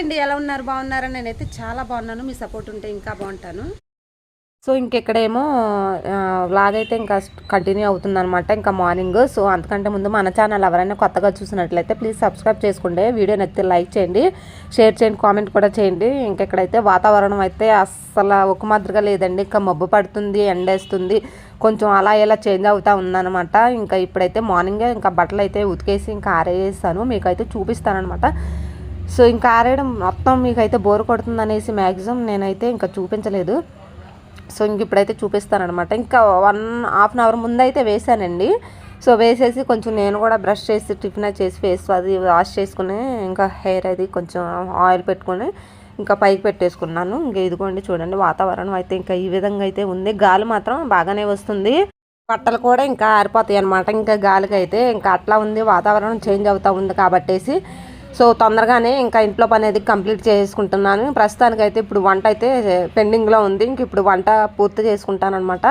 అండి ఎలా ఉన్నారు? బాగున్నారా? నేనైతే చాలా బాగున్నాను. మీ సపోర్ట్ ఉంటే ఇంకా బాగుంటాను. సో ఇంకెక్కడేమో వ్లాగ్ అయితే ఇంకా కంటిన్యూ అవుతుంది అనమాట ఇంకా మార్నింగ్. సో అంతకంటే ముందు మన ఛానల్ ఎవరైనా కొత్తగా చూసినట్లయితే ప్లీజ్ సబ్స్క్రైబ్ చేసుకోండి. వీడియో నచ్చితే లైక్ చేయండి. షేర్ చేయండి కామెంట్ కూడా చేయండి. ఇంకెక్కడైతే వాతావరణం అయితే అస్సలు ఒక మాదిరిగా లేదండి. ఇంకా మబ్బు పడుతుంది ఎండేస్తుంది కొంచెం అలా ఇలా చేంజ్ అవుతూ ఉందన్నమాట. ఇంకా ఇప్పుడైతే మార్నింగే ఇంకా బట్టలు అయితే ఉతికేసి ఇంకా ఆరేసాను. మీకైతే చూపిస్తానమాట సో ఇంకా ఆరేయడం మొత్తం మీకైతే బోర్ కొడుతుంది అనేసి మ్యాక్సిమం నేనైతే ఇంకా చూపించలేదు. సో ఇంక ఇప్పుడైతే చూపిస్తానమాట ఇంకా వన్ హాఫ్ అన్ అవర్ ముందు అయితే వేసానండి సో వేసేసి కొంచెం నేను కూడా బ్రష్ చేసి టిఫిన్ అది చేసి ఫేస్ అది వాష్ చేసుకుని ఇంకా హెయిర్ అది కొంచెం ఆయిల్ పెట్టుకొని ఇంకా పైకి పెట్టేసుకున్నాను. ఇంకా ఇదిగోండి చూడండి వాతావరణం అయితే ఇంకా ఈ విధంగా అయితే ఉంది. గాలి మాత్రం బాగానే వస్తుంది. బట్టలు కూడా ఇంకా ఆరిపోతాయి అనమాట ఇంకా గాలికి అయితే ఇంకా అట్లా ఉంది. వాతావరణం చేంజ్ అవుతూ ఉంది కాబట్టేసి సో తొందరగానే ఇంకా ఇంట్లో పని అనేది కంప్లీట్ చేసుకుంటున్నాను. ప్రస్తుతానికి అయితే ఇప్పుడు వంట అయితే పెండింగ్లో ఉంది. ఇంక ఇప్పుడు వంట పూర్తి చేసుకుంటాను అనమాట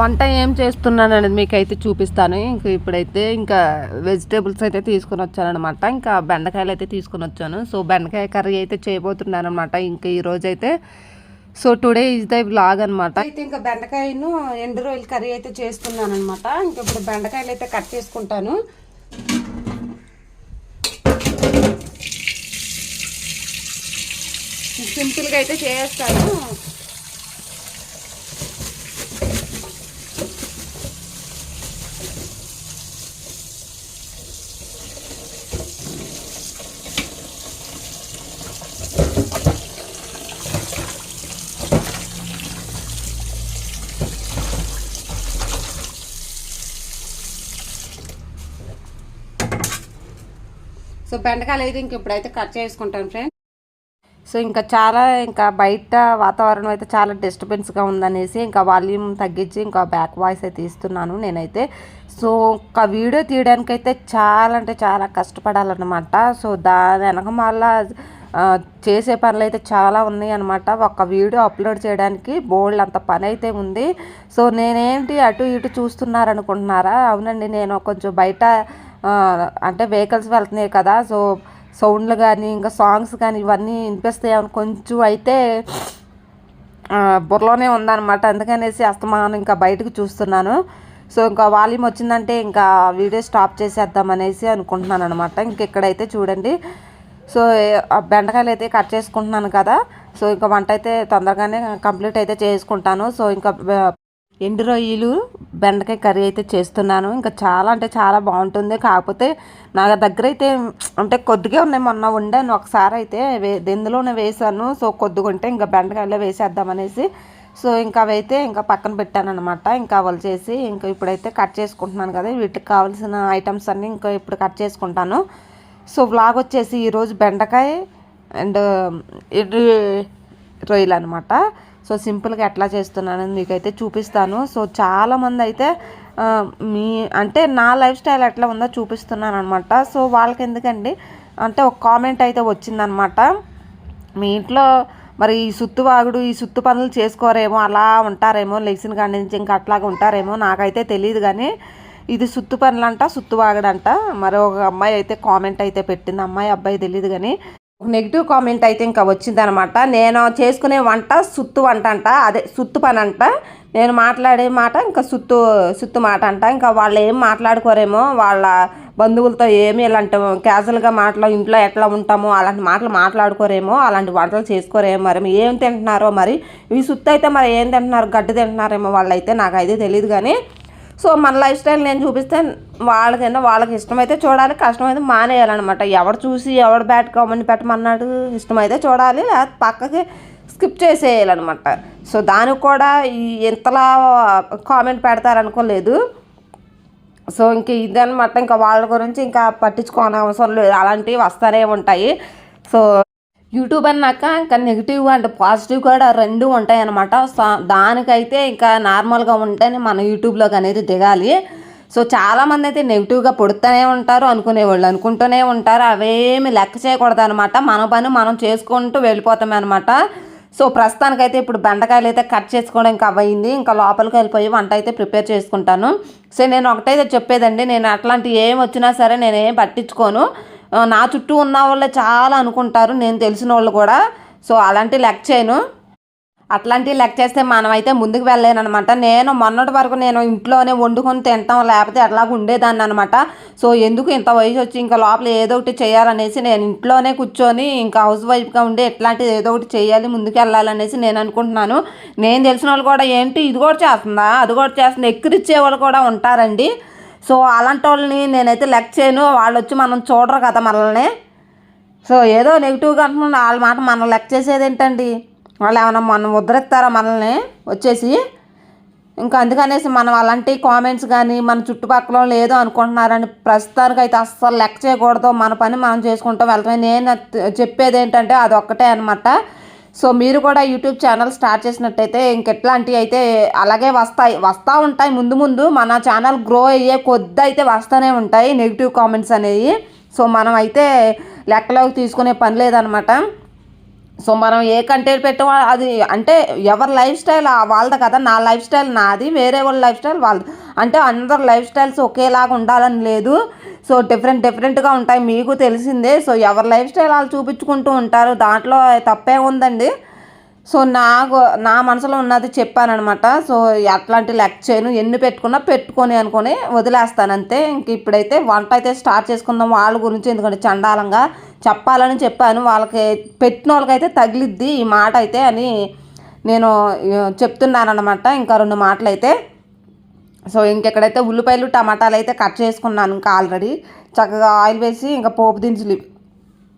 వంట ఏం చేస్తున్నాను అనేది మీకు అయితే చూపిస్తాను. ఇంక ఇప్పుడైతే ఇంకా వెజిటేబుల్స్ అయితే తీసుకుని వచ్చాను అనమాట ఇంకా బెండకాయలు అయితే తీసుకుని వచ్చాను. సో బెండకాయ కర్రీ అయితే చేయబోతున్నాను అనమాట ఇంకా ఈ రోజు అయితే so today is the vlog అనమాట అయితే ఇంకా బెండకాయను ఎండు రొయ్యల కర్రీ అయితే చేస్తున్నాను అనమాట ఇంకా ఇప్పుడు బెండకాయలు అయితే కట్ చేసుకుంటాను. సింపుల్గా అయితే చేస్తాను. సో బెండకాయలు అయితే ఇంక ఇప్పుడైతే కట్ చేసుకుంటాను ఫ్రెండ్స్. సో ఇంకా చాలా ఇంకా బయట వాతావరణం అయితే చాలా డిస్టర్బెన్స్గా ఉందనేసి ఇంకా వాల్యూమ్ తగ్గించి ఇంకా బ్యాక్ వాయిస్ అయితే ఇస్తున్నాను నేనైతే. సో ఒక వీడియో తీయడానికైతే చాలా అంటే చాలా కష్టపడాలన్నమాట. సో దాని వెనక మళ్ళా చేసే పనులు అయితే చాలా ఉన్నాయి అనమాట ఒక వీడియో అప్లోడ్ చేయడానికి బోల్డ్ అంత పని అయితే ఉంది. సో నేనేంటి అటు ఇటు చూస్తున్నారనుకుంటున్నారా? అవునండి నేను కొంచెం బయట అంటే వెహికల్స్ వెళ్తున్నాయి కదా. సో సౌండ్లు కానీ ఇంకా సాంగ్స్ కానీ ఇవన్నీ వినిపిస్తాయి అని కొంచెం అయితే బుర్రలోనే ఉందన్నమాట. అందుకనేసి అస్తమానం ఇంకా బయటకు చూస్తున్నాను. సో ఇంకా వాల్యూమ్ వచ్చిందంటే ఇంకా వీడియో స్టాప్ చేసేద్దామనేసి అనుకుంటున్నాను అనమాట ఇంకెక్కడైతే చూడండి. సో ఆ బెండకాయలు అయితే కట్ చేసుకుంటున్నాను కదా. సో ఇంకా వంట అయితే తొందరగానే కంప్లీట్ అయితే చేసుకుంటాను. సో ఇంకా ఎండు రొయ్యలు బెండకాయ కర్రీ అయితే చేస్తున్నాను. ఇంకా చాలా అంటే చాలా బాగుంటుంది. కాకపోతే నా దగ్గర అయితే అంటే కొద్దిగా ఉన్నాయి. మొన్న వండాను. ఒకసారి అయితే వే దెందులోనే వేసాను. సో కొద్దిగా ఉంటే ఇంకా బెండకాయలో వేసేద్దామనేసి సో ఇంకా అవైతే ఇంకా పక్కన పెట్టాను అనమాట ఇంకా అవలు చేసి ఇంకా ఇప్పుడైతే కట్ చేసుకుంటున్నాను కదా. వీటికి కావాల్సిన ఐటమ్స్ అన్నీ ఇంకా ఇప్పుడు కట్ చేసుకుంటాను. సో వ్లాగ్ వచ్చేసి ఈరోజు బెండకాయ అండ్ రొయ్యలు అనమాట సో సింపుల్గా ఎట్లా చేస్తున్నానని మీకైతే చూపిస్తాను. సో చాలామంది అయితే మీ అంటే నా లైఫ్ స్టైల్ ఎట్లా ఉందో చూపిస్తున్నాను అనమాట సో వాళ్ళకి ఎందుకండి అంటే ఒక కామెంట్ అయితే వచ్చిందనమాట మీ ఇంట్లో మరి ఈ సుత్తు వాగుడు ఈ సుత్తు పనులు చేసుకోరేమో అలా ఉంటారేమో లెగ్సిన కాడి నుంచి ఇంకా అట్లాగా ఉంటారేమో నాకైతే తెలియదు కానీ ఇది సుత్తు పనులంట అంట సుత్తు వాగడంట. మరి ఒక అమ్మాయి అయితే కామెంట్ అయితే పెట్టింది. అమ్మాయి అబ్బాయి తెలియదు కానీ నెగిటివ్ కామెంట్ అయితే ఇంకా వచ్చిందనమాట. నేను చేసుకునే వంట సుత్తు వంట అంట. అదే సుత్తు పని అంట. నేను మాట్లాడే మాట ఇంకా సుత్తు సుత్తు మాట అంట. ఇంకా వాళ్ళు ఏం మాట్లాడుకోరేమో వాళ్ళ బంధువులతో ఏమి ఇలాంటి క్యాజువల్గా మాటలు ఇంట్లో ఎట్లా ఉంటామో అలాంటి మాటలు మాట్లాడుకోరేమో అలాంటి వంటలు చేసుకోరేమో మరి. ఏం తింటున్నారో మరి. ఈ సుత్తు అయితే మరి ఏం తింటున్నారు గడ్డి తింటున్నారేమో వాళ్ళైతే నాకు అయితే తెలియదు కానీ సో మన లైఫ్ స్టైల్ నేను చూపిస్తే వాళ్ళకైనా వాళ్ళకి ఇష్టమైతే చూడాలి కష్టమైతే మానేయాలన్నమాట. ఎవడు చూసి ఎవడు బ్యాట్ కామెంట్ పెట్టమన్నాడు ఇష్టమైతే చూడాలి లేకపోతే పక్కకి స్కిప్ చేసేయాలన్నమాట. సో దానికి కూడా ఇంతలా కామెంట్ పెడతారనుకోలేదు. సో ఇంక ఇదనమాట ఇంకా వాళ్ళ గురించి ఇంకా పట్టించుకోని అవసరం లేదు. అలాంటివి వస్తూనే ఉంటాయి. సో యూట్యూబ్ అన్నాక ఇంకా నెగిటివ్ అండ్ పాజిటివ్ కూడా రెండు ఉంటాయి అనమాట సో దానికైతే ఇంకా నార్మల్గా ఉంటేనే మన యూట్యూబ్లోకి అనేది దిగాలి. సో చాలామంది అయితే నెగిటివ్గా పుడుతూనే ఉంటారు అనుకునేవాళ్ళు అనుకుంటూనే ఉంటారు. అవేమి లెక్క చేయకూడదు అనమాట మన పని మనం చేసుకుంటూ వెళ్ళిపోతాం అనమాట సో ప్రస్తుతానికైతే ఇప్పుడు బెండకాయలు అయితే కట్ చేసుకోవడం ఇంకా అవ్వయింది. ఇంకా లోపలికి వెళ్ళిపోయి వంట అయితే ప్రిపేర్ చేసుకుంటాను. సో నేను ఒకటైతే చెప్పేదండి నేను అట్లాంటి ఏం వచ్చినా సరే నేను ఏం పట్టించుకోను. నా చుట్టూ ఉన్న వాళ్ళే చాలా అనుకుంటారు నేను తెలిసిన వాళ్ళు కూడా. సో అలాంటి లెక్క చేయను. అట్లాంటివి లెక్క చేస్తే మనమైతే ముందుకు వెళ్ళలేనమాట నేను మొన్నటి వరకు నేను ఇంట్లోనే వండుకొని తింటాం లేకపోతే అట్లాగ ఉండేదాన్ని అనమాట సో ఎందుకు ఇంత వయసు వచ్చి ఇంకా లోపల ఏదో ఒకటి చేయాలనేసి నేను ఇంట్లోనే కూర్చొని ఇంకా హౌస్ వైఫ్గా ఉండి ఎట్లాంటిది ఏదో ఒకటి చేయాలి ముందుకు వెళ్ళాలనేసి నేను అనుకుంటున్నాను. నేను తెలిసిన వాళ్ళు కూడా ఏంటి ఇది కూడా చేస్తుందా అది కూడా చేస్తుంది ఎక్కిరిచ్చే వాళ్ళు కూడా ఉంటారండి. సో అలాంటి వాళ్ళని నేనైతే లెక్ చేయను. వాళ్ళు వచ్చి మనం చూడరు కదా మనల్ని. సో ఏదో నెగిటివ్గా అంటున్నాను. వాళ్ళ మాట మనం లెక్క చేసేది ఏంటండి? వాళ్ళు ఏమైనా మనం ఉద్ధరిస్తారా మనల్ని? వచ్చేసి. ఇంకా అందుకనేసి మనం అలాంటి కామెంట్స్ కానీ మన చుట్టుపక్కల వాళ్ళు ఏదో అనుకుంటున్నారని ప్రస్తుతానికి అయితే అస్సలు లెక్క చేయకూడదు. మన పని మనం చేసుకుంటాం వెళ్తాం. నేను చెప్పేది ఏంటంటే అది ఒక్కటే అనమాట సో మీరు కూడా యూట్యూబ్ ఛానల్ స్టార్ట్ చేసినట్టయితే ఇంకెట్లాంటివి అయితే అలాగే వస్తాయి. వస్తూ ఉంటాయి ముందు ముందు. మన ఛానల్ గ్రో అయ్యే కొద్ది అయితే వస్తూనే ఉంటాయి నెగిటివ్ కామెంట్స్ అనేవి సో మనం అయితే లెక్కలోకి తీసుకునే పని లేదనమాట. సో మనం ఏ కంటెంట్ పెట్టవా అది అంటే ఎవరి లైఫ్ స్టైల్ వాళ్ళది కదా నా లైఫ్ స్టైల్ నాది వేరే వాళ్ళ లైఫ్ స్టైల్ వాళ్ళది. అంటే అందరి లైఫ్ స్టైల్స్ ఒకేలాగా ఉండాలని లేదు. సో డిఫరెంట్ డిఫరెంట్గా ఉంటాయి మీకు తెలిసిందే. సో ఎవరి లైఫ్ స్టైల్ వాళ్ళు చూపించుకుంటూ ఉంటారు దాంట్లో తప్పే ఉందండి. సో నాకు నా మనసులో ఉన్నది చెప్పానమాట సో అట్లాంటి లెక్క చేయను. ఎన్ని పెట్టుకున్నా పెట్టుకొని అనుకొని వదిలేస్తాను అంతే ఇంక ఇప్పుడైతే వంట అయితే స్టార్ట్ చేసుకుందాం వాళ్ళ గురించి. ఎందుకంటే చండాలంగా చెప్పాలని చెప్పాను. వాళ్ళకి పెట్టిన వాళ్ళకైతే తగిలిద్ది ఈ మాట అయితే అని నేను చెప్తున్నానమాట ఇంకా రెండు మాటలు అయితే సో ఇంకెక్కడైతే ఉల్లిపాయలు టమాటాలు అయితే కట్ చేసుకున్నాను ఇంకా ఆల్రెడీ. చక్కగా ఆయిల్ వేసి ఇంకా పోపు దినుసులు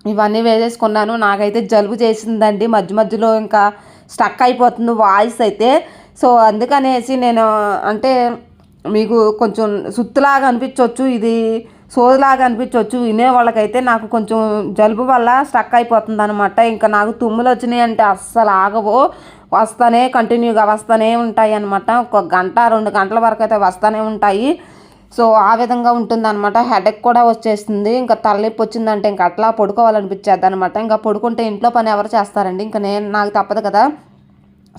ఇవన్నీ వేసేసుకున్నాను. నాకైతే జలుబు చేసిందండి. మధ్య మధ్యలో ఇంకా స్టక్ అయిపోతుంది వాయిస్ అయితే. సో అందుకనేసి నేను అంటే మీకు కొంచెం సుత్తులాగా అనిపించవచ్చు ఇది సోదిలాగా అనిపించవచ్చు వినే వాళ్ళకైతే నాకు కొంచెం జలుబు వల్ల స్టక్ అయిపోతుంది అనమాట ఇంకా నాకు తుమ్ములు వచ్చినాయి అంటే అస్సలు ఆగవు. వస్తానే కంటిన్యూగా వస్తూనే ఉంటాయి అనమాట ఒక గంట రెండు గంటల వరకు అయితే వస్తూనే ఉంటాయి. సో ఆ విధంగా ఉంటుంది అనమాట హెడేక్ కూడా వచ్చేస్తుంది. ఇంకా తలనొప్పి వచ్చిందంటే ఇంకా అట్లా పడుకోవాలనిపించేది అనమాట ఇంకా పడుకుంటే ఇంట్లో పని ఎవరు చేస్తారండి? ఇంకా నేను నాకు తప్పదు కదా.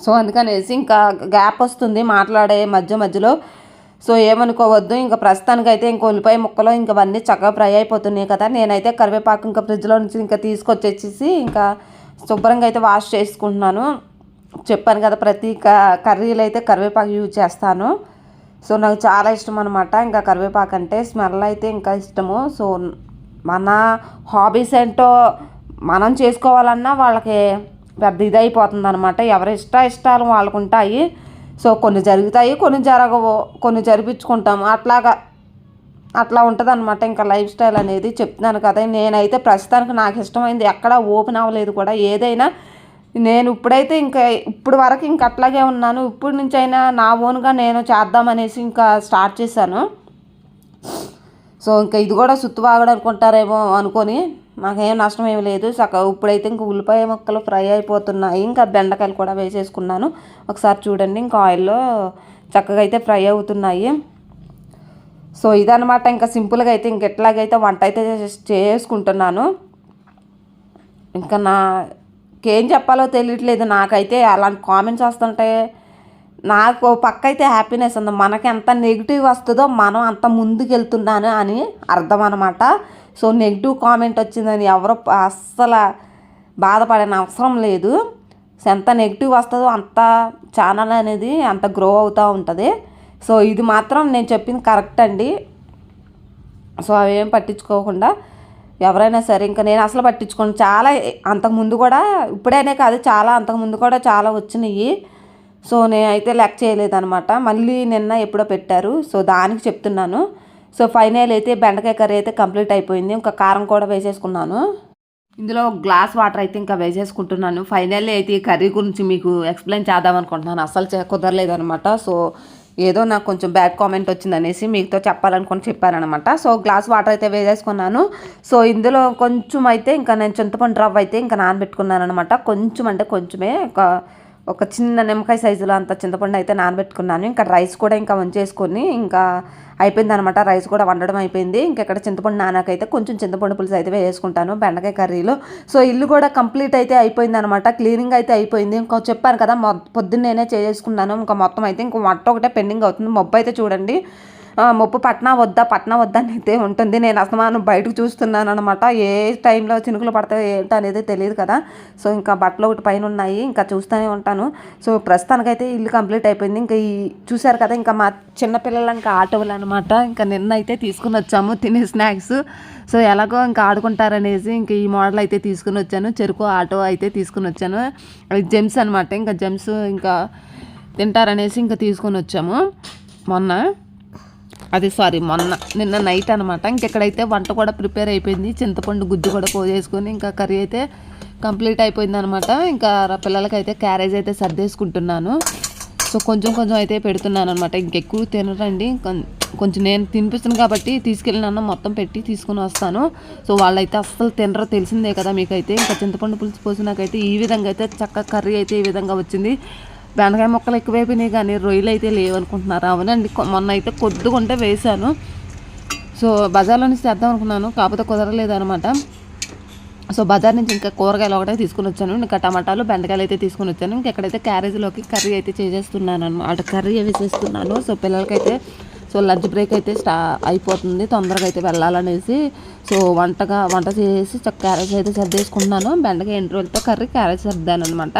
సో అందుకనేసి ఇంకా గ్యాప్ వస్తుంది మాట్లాడే మధ్య మధ్యలో. సో ఏమనుకోవద్దు. ఇంకా ప్రస్తుతానికి అయితే ఇంక ఉల్లిపాయ ముక్కలు ఇంకా అవన్నీ చక్కగా ఫ్రై అయిపోతున్నాయి కదా. నేనైతే కరివేపాకు ఇంకా ఫ్రిడ్జ్లో నుంచి ఇంకా తీసుకొచ్చేసి ఇంకా శుభ్రంగా అయితే వాష్ చేసుకుంటున్నాను. చెప్పాను కదా ప్రతి క- కర్రీలో అయితే కరివేపాకు యూజ్ చేస్తాను. సో నాకు చాలా ఇష్టం అనమాట ఇంకా కరివేపాకు అంటే స్మెల్ అయితే ఇంకా ఇష్టము. సో మన హాబీస్ ఏంటో మనం చేసుకోవాలన్నా వాళ్ళకి పెద్ద ఇది అయిపోతుంది అనమాట ఎవరి ఇష్ట ఇష్టాలు వాళ్ళకు ఉంటాయి సో కొన్ని జరుగుతాయి కొన్ని జరగవు కొన్ని జరిపించుకుంటాం. అట్లాగా అట్లా ఉంటుంది అనమాట ఇంకా లైఫ్ స్టైల్ అనేది చెప్తున్నాను కదా. నేనైతే ప్రస్తుతానికి నాకు ఇష్టమైంది ఎక్కడ ఓపెన్ అవ్వలేదు కూడా. ఏదైనా నేను ఇప్పుడైతే ఇంకా ఇప్పుడు వరకు ఇంకా అట్లాగే ఉన్నాను. ఇప్పుడు నుంచి అయినా నా ఓన్గా నేను చేద్దామనేసి ఇంకా స్టార్ట్ చేశాను. సో ఇంకా ఇది కూడా సుత్తువాగడం అనుకుంటారేమో అనుకొని నాకేం నష్టం ఏమి లేదు. సక ఇప్పుడైతే ఇంకా ఉల్లిపాయ ముక్కలు ఫ్రై అయిపోతున్నాయి. ఇంకా బెండకాయలు కూడా వేసేసుకున్నాను. ఒకసారి చూడండి ఇంకా ఆయిల్లో చక్కగా అయితే ఫ్రై అవుతున్నాయి. సో ఇదనమాట ఇంకా సింపుల్గా అయితే ఇంక ఎట్లాగైతే వంట అయితే చేసుకుంటున్నాను. ఇంకా నా ఇంకేం చెప్పాలో తెలియట్లేదు. నాకైతే అలాంటి కామెంట్స్ వస్తుంటే నాకు పక్క అయితే హ్యాపీనెస్ ఉంది. మనకి ఎంత నెగిటివ్ వస్తుందో మనం అంత ముందుకెళ్తున్నాను అని అర్థం అనమాట సో నెగిటివ్ కామెంట్ వచ్చిందని ఎవరు అస్సలు బాధపడిన అవసరం లేదు. సో ఎంత నెగిటివ్ వస్తుందో అంత ఛానల్ అనేది అంత గ్రో అవుతూ ఉంటుంది. సో ఇది మాత్రం నేను చెప్పింది కరెక్ట్ అండి. సో అవేం పట్టించుకోకుండా ఎవరైనా సరే ఇంకా నేను అసలు పట్టించుకోను. చాలా అంతకుముందు కూడా ఇప్పుడైనా కాదు చాలా అంతకుముందు కూడా చాలా వచ్చినాయి. సో నేనైతే లెక్క చేయలేదనమాట మళ్ళీ నిన్న ఎప్పుడో పెట్టారు. సో దానికి చెప్తున్నాను. సో ఫైనల్ అయితే బెండకాయ కర్రీ అయితే కంప్లీట్ అయిపోయింది. ఇంకా కారం కూడా వేసేసుకున్నాను. ఇందులో గ్లాస్ వాటర్ అయితే ఇంకా వేసేసుకుంటున్నాను. ఫైనల్లీ అయితే ఈ కర్రీ గురించి మీకు ఎక్స్ప్లెయిన్ చేద్దాం అనుకుంటున్నాను. అసలు కుదరలేదు కుదరలేదనమాట సో ఏదో నాకు కొంచెం బ్యాడ్ కామెంట్ వచ్చింది అనేసి మీతో చెప్పాలనుకుని చెప్పానమాట సో గ్లాస్ వాటర్ అయితే వేసేసుకున్నాను. సో ఇందులో కొంచెం అయితే ఇంకా నేను చింతపండు రవ్వ అయితే ఇంకా నానబెట్టుకున్నాను అనమాట కొంచెం అంటే కొంచెమే ఒక ఒక చిన్న నిమ్మకాయ సైజులో అంత చింతపండు అయితే నానబెట్టుకున్నాను. ఇంకా రైస్ కూడా ఇంకా వంచేసుకొని ఇంకా అయిపోయింది అనమాట రైస్ కూడా వండడం అయిపోయింది. ఇంకా ఇక్కడ చింతపండు నానాకైతే కొంచెం చింతపండు పులుసు అయితే వేసుకుంటాను బెండకాయ కర్రీలో. సో ఇల్లు కూడా కంప్లీట్ అయితే అయిపోయింది అనమాట క్లీనింగ్ అయితే అయిపోయింది. ఇంకా చెప్పాను కదా మొ పొద్దున్నేనే చేసుకున్నాను. ఇంకా మొత్తం అయితే ఇంకా వంట ఒకటే పెండింగ్ అవుతుంది. మొబ్బు అయితే చూడండి. ముప్పు పట్నా వద్దా? పట్నా వద్దా? అని అయితే ఉంటుంది. నేను అసమానం బయటకు చూస్తున్నాను అనమాట ఏ టైంలో చినుకులు పడతాయో ఏంటి అనేది తెలియదు కదా. సో ఇంకా బట్టలు ఒకటి పైన ఉన్నాయి. ఇంకా చూస్తూనే ఉంటాను. సో ప్రస్తుతానికైతే ఇల్లు కంప్లీట్ అయిపోయింది. ఇంకా ఈ చూశారు కదా ఇంకా మా చిన్నపిల్లలు ఇంకా ఆటోలు అనమాట ఇంకా నిన్న అయితే తీసుకుని వచ్చాము తినే స్నాక్స్. సో ఎలాగో ఇంకా ఆడుకుంటారనేసి ఇంకా ఈ మోడల్ అయితే తీసుకుని వచ్చాను. చెరుకు ఆటో అయితే తీసుకుని వచ్చాను. అది జెమ్స్ అనమాట ఇంకా జెమ్స్ ఇంకా తింటారనేసి ఇంకా తీసుకొని వచ్చాము మొన్న. అది సారీ మొన్న నిన్న నైట్ అనమాట ఇంకెక్కడైతే వంట కూడా ప్రిపేర్ అయిపోయింది చింతపండు గుజ్జు కూడా పోసేసుకొని ఇంకా కర్రీ అయితే కంప్లీట్ అయిపోయింది అనమాట ఇంకా పిల్లలకి పిల్లలకైతే క్యారేజ్ అయితే సర్దేసుకుంటున్నాను. సో కొంచెం కొంచెం అయితే పెడుతున్నాను అనమాట ఇంకెక్కువ తినరండి. కొంచెం నేను తినిపిస్తున్నాను కాబట్టి తీసుకెళ్ళిన మొత్తం పెట్టి తీసుకుని వస్తాను. సో వాళ్ళైతే అస్సలు తినరో తెలిసిందే కదా మీకైతే. ఇంకా చింతపండు పులుసు పోసి నాకైతే ఈ విధంగా అయితే చక్క కర్రీ అయితే ఈ విధంగా వచ్చింది. బెండకాయ మొక్కలు ఎక్కువైపోయినాయి కానీ రొయ్యలు అయితే లేవనుకుంటున్నారు. అవునండి మొన్న అయితే కొద్దిగా ఉంటే వేశాను. సో బజార్లో నుంచి తెద్దాం అనుకున్నాను కాకపోతే కుదరలేదు అనమాట సో బజార్ నుంచి ఇంకా కూరగాయలు ఒకటే తీసుకుని వచ్చాను. ఇంకా టమాటాలు బెండకాయలు అయితే తీసుకుని వచ్చాను. ఇంకా ఎక్కడైతే క్యారేజీలోకి కర్రీ అయితే చేసేస్తున్నాను అనమాట కర్రీ వేసేస్తున్నాను సో పిల్లలకైతే సో లంచ్ బ్రేక్ అయితే స్టా అయిపోతుంది. తొందరగా అయితే వెళ్ళాలనేసి. సో వంటగా వంట చేసి చక్క క్యారేజ్ అయితే సర్దేసుకుంటున్నాను. బెండకాయ ఎన్ని రోజులతో కర్రీ క్యారేజ్ సర్దాను అనమాట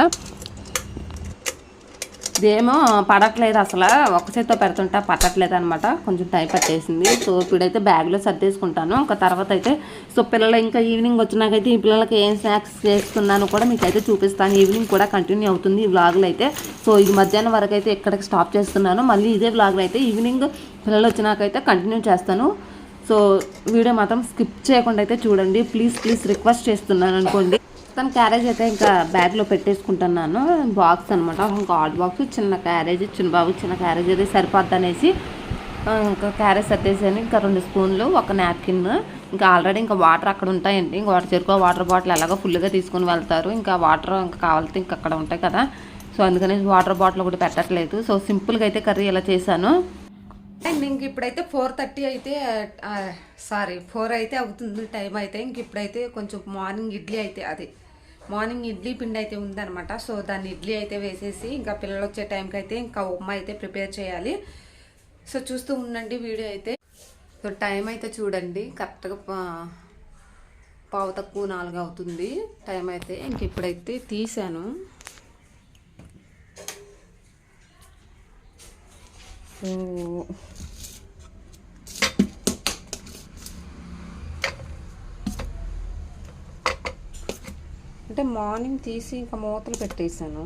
ఇదేమో పడట్లేదు అసలు. ఒక పెడుతుంటా పట్టట్లేదు అనమాట కొంచెం టైం పట్టేసింది. సో ఇప్పుడైతే బ్యాగ్లో సర్దేసుకుంటాను. ఇంకా తర్వాత అయితే సో పిల్లలు ఇంకా ఈవినింగ్ వచ్చినాకైతే ఈ పిల్లలకి ఏం స్నాక్స్ చేస్తున్నాను కూడా మీకు అయితే చూపిస్తాను. ఈవినింగ్ కూడా కంటిన్యూ అవుతుంది ఈ వ్లాగులు అయితే. సో ఇది మధ్యాహ్నం వరకు అయితే ఎక్కడికి స్టాప్ చేస్తున్నాను. మళ్ళీ ఇదే వ్లాగులు అయితే ఈవినింగ్ పిల్లలు వచ్చినాకైతే కంటిన్యూ చేస్తాను. సో వీడియో మాత్రం స్కిప్ చేయకుండా అయితే చూడండి. ప్లీజ్ ప్లీజ్ రిక్వెస్ట్ చేస్తున్నాను అనుకోండి. తన క్యారేజ్ అయితే ఇంకా బ్యాగ్లో పెట్టేసుకుంటున్నాను. బాక్స్ అనమాట ఇంకా హాట్ బాక్స్ చిన్న క్యారేజ్ చిన్న బాబు చిన్న క్యారేజ్ అయితే సరిపోద్ది అనేసి ఇంకా క్యారేజ్ సర్దేసాను ఇంకా రెండు స్పూన్లు ఒక నాప్కిన్ ఇంకా ఆల్రెడీ ఇంకా వాటర్ అక్కడ ఉంటాయండి. ఇంకా వాటర్ చేరుకో వాటర్ బాటిల్ ఎలాగో ఫుల్గా తీసుకొని వెళ్తారు. ఇంకా వాటర్ ఇంకా కావాలంటే ఇంకా అక్కడ ఉంటాయి కదా. సో అందుకని వాటర్ బాటిల్ ఒకటి పెట్టట్లేదు. సో సింపుల్గా అయితే కర్రీ ఇలా చేశాను. అండ్ ఇంక ఇప్పుడైతే ఫోర్ థర్టీ అయితే సారీ ఫోర్ అయితే అవుతుంది. టైం అయితే ఇంక ఇప్పుడైతే కొంచెం మార్నింగ్ ఇడ్లీ అయితే అది. మార్నింగ్ ఇడ్లీ పిండి అయితే ఉందన్నమాట. సో దాన్ని ఇడ్లీ అయితే వేసేసి ఇంకా పిల్లలు వచ్చే టైంకి అయితే ఇంకా ఉప్మా అయితే ప్రిపేర్ చేయాలి. సో చూస్తూ ఉండండి వీడియో అయితే. సో టైం అయితే చూడండి. కరెక్ట్గా పావు తక్కువ నాలుగు అవుతుంది. టైం అయితే ఇంక ఇప్పుడైతే తీసాను. సో అంటే మార్నింగ్ తీసి ఇంకా మూతలు పెట్టేశాను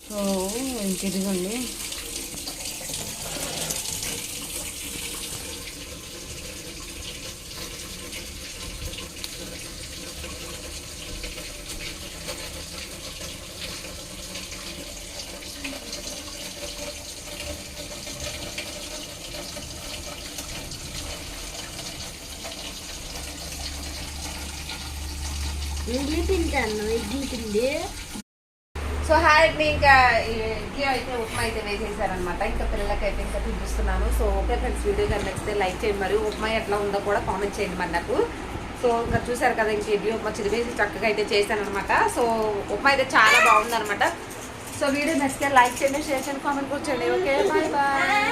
సో ఇంక ఇదిగోండి ఇడ్లీ తింటాను ఇడ్లీ తిండి. సో హాయ్ అండి ఇంకా ఇడ్లీ అయితే ఉప్మా అయితే వేసేసారనమాట ఇంకా పిల్లలకైతే ఇంకా తినిపిస్తున్నాను. సో ఓకే ఫ్రెండ్స్ వీడియో కానీ నచ్చితే లైక్ చేయండి. మరి ఉప్మా ఎట్లా ఉందో కూడా కామెంట్ చేయండి మరి నాకు. సో ఇంకా చూసారు కదా ఇంక ఇడ్లీ ఉప్మా చిరివేసి చక్కగా అయితే చేశానమాట సో ఉప్మా అయితే చాలా బాగుందన్నమాట. సో వీడియో నచ్చితే లైక్ చేయండి షేర్ చేయండి కామెంట్ కూడా చేయండి. Okay bye bye.